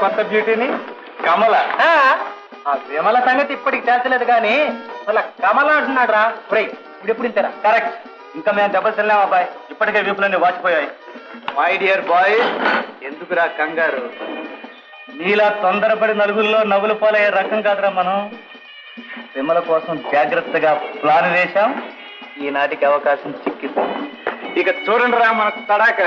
కొత్త బ్యూటీని కమల. ఆ, విమల సంగతి ఇప్పటికి తేల్చలేదు కానీ అసలు కమల అంటున్నాడు రా ఇప్పుడు ఎప్పుడు ఇంతరా కరెక్ట్ ఇంకా మేము దెబ్బలు తిన్నాం అబ్బాయి? ఇప్పటికే వీపులన్నీ వాచిపోయాయి. మై డియర్ బాయ్ ఎందుకురా కంగారు? నీలా తొందరపడి నలుగురిలో నవ్వులు పోలయ్యే రకం కాదురా మనం. విమల కోసం జాగ్రత్తగా ప్లాన్ వేశాం. ఈనాటికి అవకాశం చిక్కింది. ఇక చూడండి రా మన తడాక.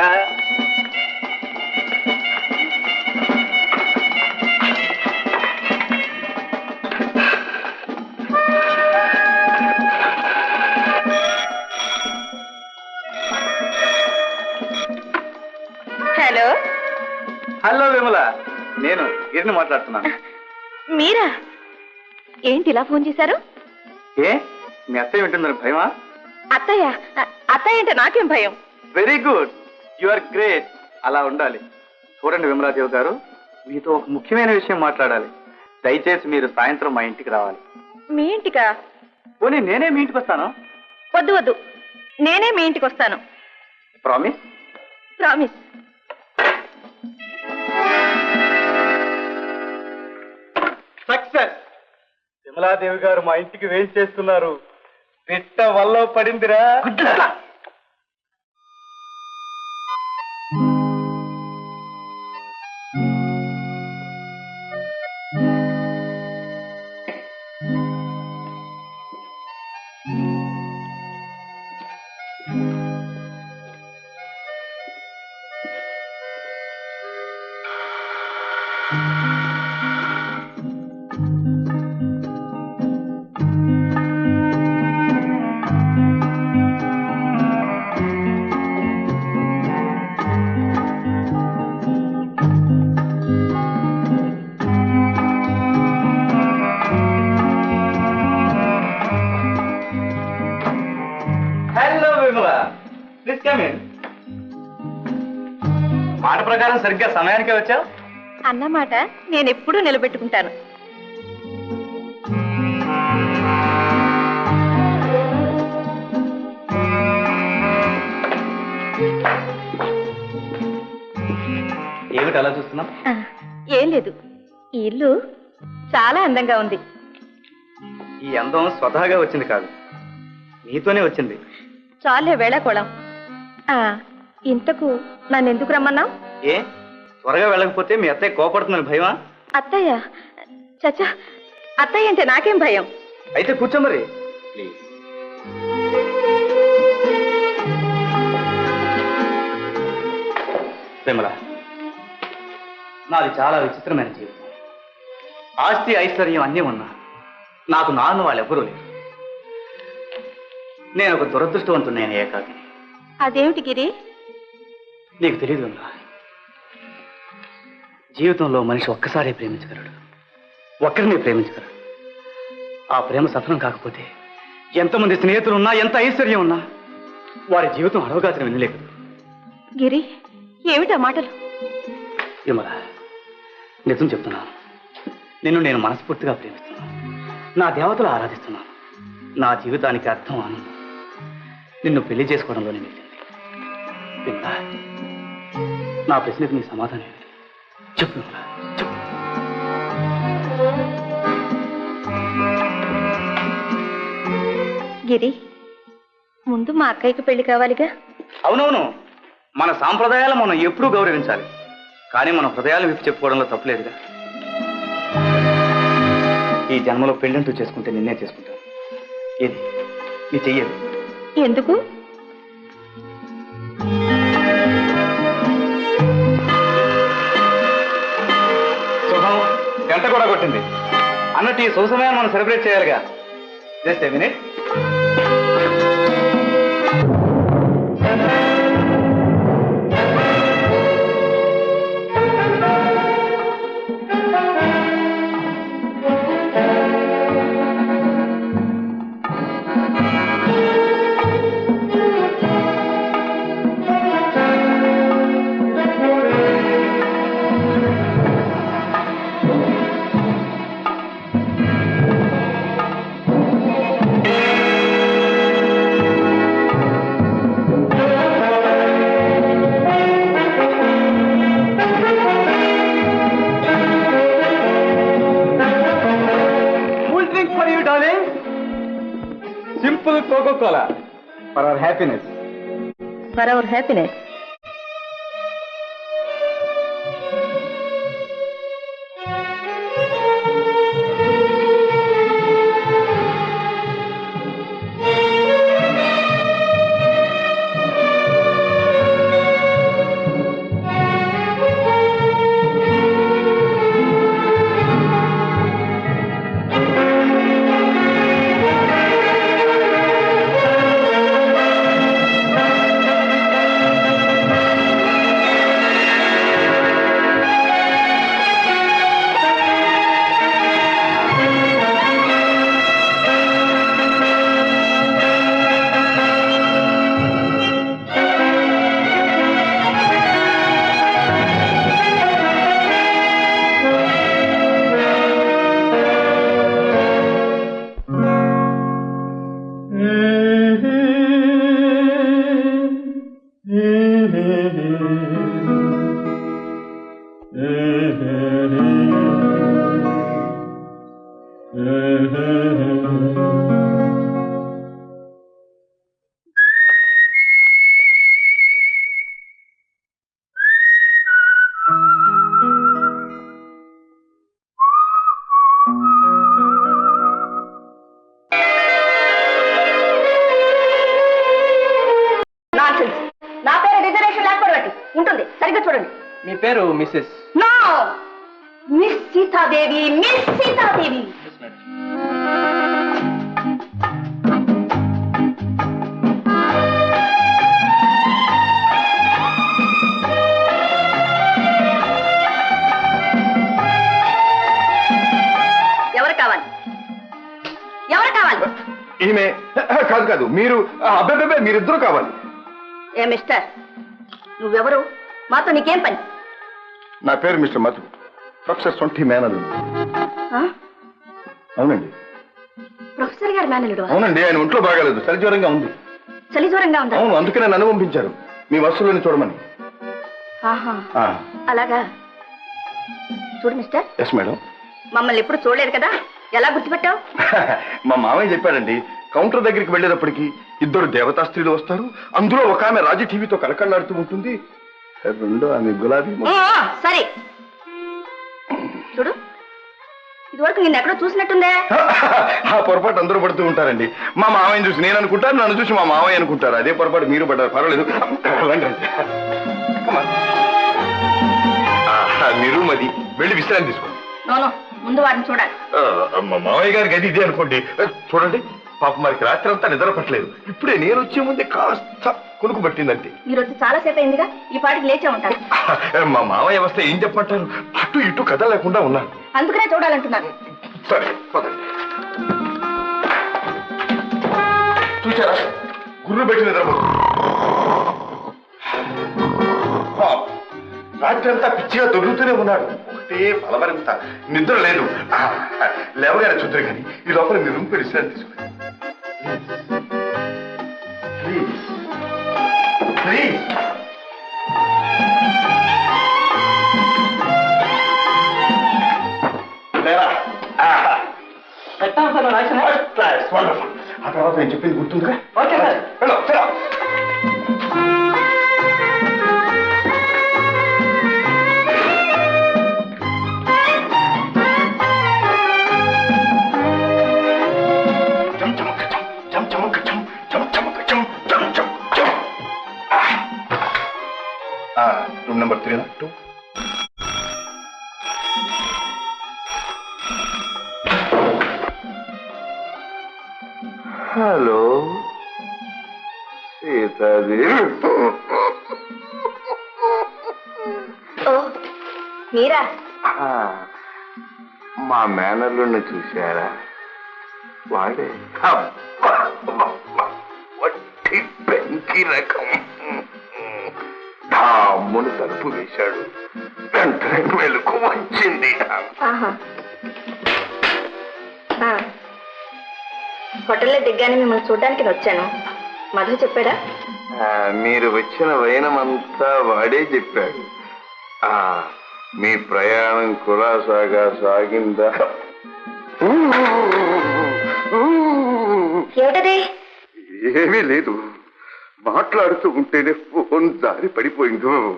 గిరిని మాట్లాడుతున్నాను. మీరా? ఏంటి ఇలా ఫోన్ చేశారు? ఏ? మీ అత్తయ్య వింటుందని భయమా? అత్తయ్య అత్తయ్య అంటే నాకేం భయం? Very good you are great అలా ఉండాలి. చూడండి విమలాదేవి గారు మీతో ఒక ముఖ్యమైన విషయం మాట్లాడాలి. దయచేసి మీరు సాయంత్రం మా ఇంటికి రావాలి. మీ ఇంటికా? పోనీ నేనే మీ ఇంటికి వస్తాను? వద్దు వద్దు. నేనే మీ ఇంటికి వస్తాను. ప్రామిస్ ప్రామిస్ సక్సెస్ విమలాదేవి గారు మా ఇంటికి వేయి చేస్తున్నారు. పిట్ట వల్ల పడిందిరా. ప్రకారం సరిగ్గా సమయానికే వచ్చావు అన్నమాట నేను ఎప్పుడూ నిలబెట్టుకుంటాను. ఏమిటి అలా చూస్తున్నావు? ఆ, ఏం లేదు. ఈ ఇల్లు చాలా అందంగా ఉంది. ఈ అందం స్వతహాగా వచ్చింది కాదు. నీతోనే వచ్చింది. చాలే వేళకోళం. ఆ, ఇంతకు నన్ను ఎందుకు రమ్మన్నావు? ఏ? త్వరగా వెళ్ళకపోతే మీ అత్తయ్య కోపడుతుందని భయమా? అత్తయ్య చచ్చా అత్తయ్య అంటే నాకేం భయం? అయితే కూర్చో మరి. ప్లీజ్ విమల నాది చాలా విచిత్రమైన జీవితం. ఆస్తి ఐశ్వర్యం అన్నీ ఉన్నా నాకు నాన్న వాళ్ళు ఎవ్వరూ లేరు. నేను ఒక దురదృష్టవంతున్నైన ఏకాకి అదేమిటి గిరి? నీకు తెలియదు జీవితంలో మనిషి ఒక్కసారే ప్రేమించగలడు. ఒక్కరినే ప్రేమించగలడు. ఆ ప్రేమ సఫలం కాకపోతే ఎంతమంది స్నేహితులు ఉన్నా ఎంత ఐశ్వర్యం ఉన్నా వారి జీవితం అడవగాసిన వినలేదు గిరి ఏమిటా మాటలు? విమల నిజం చెప్తున్నాను. నిన్ను నేను మనస్ఫూర్తిగా ప్రేమిస్తున్నాను. నా దేవతలు ఆరాధిస్తున్నాను నా జీవితానికి అర్థం ఆనందం. నిన్ను పెళ్ళి చేసుకోవడంలోనే మిగిలింది. నా ప్రశ్నకు నీ సమాధానం చెప్పు. గిరి ముందు మా అక్కయ్యకి పెళ్ళి కావాలిగా? అవునవును. మన సాంప్రదాయాలు మనం ఎప్పుడూ గౌరవించాలి. కానీ మన హృదయాలు విప్పి చెప్పుకోవడంలో తప్పులేదుగా ఈ జన్మలో పెళ్ళంటూ చేసుకుంటే నిన్నే చేసుకుంటాను ఏది? నీ చెయ్యేది. ఎందుకు? గంట అన్నట్టు ఈ శుభ సమయాన్ని మనం సెలబ్రేట్ చేయాలిగా. Just a minute. For the Coca-Cola. For our happiness. For our happiness. Hum. మీ పేరు Mrs? No! Miss Sitadevi miss Sitadevi! ఎవరు కావాలి? ఎవరు కావాలి? ఈమె కాదు కాదు మీరు అబ్బాయి మీరిద్దరు కావాలి. ఏ మిస్టర్ నువ్వెవరు? మాతో నీకేం పని? నా పేరు మిస్టర్ మధు. ప్రొఫెసర్ సొంటి మేనలు? అవునండి. ప్రొఫెసర్ గారి మేనలుడు అవునండి ఆయన ఒంట్లో బాగాలేదు సరిజ్వరంగా ఉంది. చలి దూరంగా ఉందా? అవును అందుకనే నన్ను పంపించారు. మీ వస్తువులను చూడమని. అలాగా. చూడు మిస్టర్. ఎస్ మేడం మమ్మల్ని ఎప్పుడు చూడలేదు కదా. ఎలా గుర్తుపెట్టావు? మా మామయ్య చెప్పాడండి కౌంటర్ దగ్గరికి వెళ్ళేటప్పటికి ఇద్దరు దేవతా స్త్రీలు వస్తారు అందులో ఒక ఆమె రాజీ టీవీతో కలకల్లాడుతూ ఉంటుంది రెండో ఆమె గులాబీ సరే. చూడు. ఇదివరకు నిన్ను ఎక్కడో చూసినట్టుందే. ఆ పొరపాటు అందరూ పడుతూ ఉంటారండి. మా మామయ్యని చూసి నేను అనుకుంటాను నన్ను చూసి మా మామయ్య అనుకుంటారు. అదే పొరపాటు మీరు పడ్డారు. పర్వాలేదు. రండి, రండి. Come on. ఆ, మీరు మది వెళ్ళి విశ్రాంతి తీసుకోండి. నోను ముందు వాడిని చూడాలి. ఆ, మా మామయ్య గారికి అది ఇదే అనుకోండి. చూడండి. పాప మరికి రాత్రి అంతా నిద్ర పట్టలేదు. ఇప్పుడే నేను వచ్చే ముందే కాస్త కొనుక్కు పట్టిందంటే. మీరు వచ్చి చాలా సేపు అయిందిగా ఈ పాటికి లేచే ఉంటారు మా మామయ్య వస్తే ఏం చెప్పంటారు అటు ఇటు కథ లేకుండా ఉన్నాను. అందుకనే చూడాలంటున్నాను. సరే పదండి. చూసారా గుర్రు పెట్టి నిద్రపో రాత్రి అంతా పిచ్చిగా దొరుకుతూనే ఉన్నాడు. ఒకటే బలమరింత నిద్ర లేదు. లేవగానే చూద్దరు కానీ ఈ లోపల మీరు రూమ్ విశ్రాంతి తీసుకోండి. ప్లీజ్ ప్లీజ్ లేరా ఆహా. పెట్టాం సార్ రాసిన First class, wonderful. ఆ తర్వాత నేను చెప్పింది గుర్తుందిగా? Okay, sir. Hello Sitadevi oh మీరా? ఆ, మా మేనల్లుని చూశారా? వాడే. అబ్బా, అబ్బా, వట్టి పెంకి రకం. డామ్మును తలుపు వేశాడు. వెంటనే మెలకు వచ్చింది. ఆహా. హోటల్లో దిగ్గానే మిమ్మల్ని చూడడానికి వచ్చాను. మధు చెప్పాడా? మీరు వచ్చిన వైనమంతా వాడే చెప్పాడు. ఆ మీ ప్రయాణం కులాసాగా సాగిందా? ఏమిటది? ఏమీ లేదు. మాట్లాడుతూ ఉంటేనే ఫోన్ జారి పడిపోయిందో.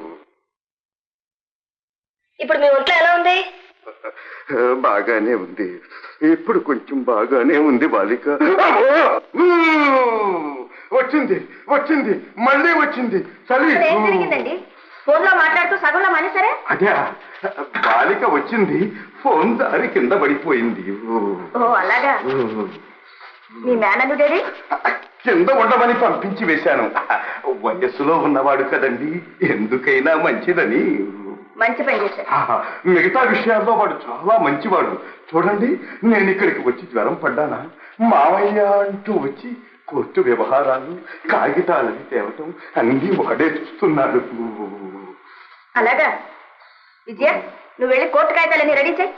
ఇప్పుడు మీ ఒంట్లో ఎలా ఉంది? బాగానే ఉంది. ఇప్పుడు కొంచెం బాగానే ఉంది బాలిక! వచ్చింది వచ్చింది మళ్ళీ వచ్చింది. చలి. ఏం జరిగిందండి? ఫోన్లో మాట్లాడుతూ సగంలో మానేసరే అదే బాలిక వచ్చింది ఫోన్ దారి కింద పడిపోయింది. ఓ అలాగా. మీ మేనల్లుడేది కింద ఉండమని పంపించి వేశాను. వయస్సులో ఉన్నవాడు కదండి ఎందుకైనా మంచిదని. మంచి పని చేశారు. మిగతా విషయాల్లో వాడు చాలా మంచివాడు. చూడండి నేను ఇక్కడికి వచ్చి జ్వరం పడ్డానా? మావయ్య అంటూ వచ్చి కోర్టు వ్యవహారాలు కాగితాలని తేవటం అన్నీ వాడే చూస్తున్నాడు. అలాగా? విజయ నువ్వు వెళ్ళి కోర్టు కాగితాలన్నీ రెడీ చేయి.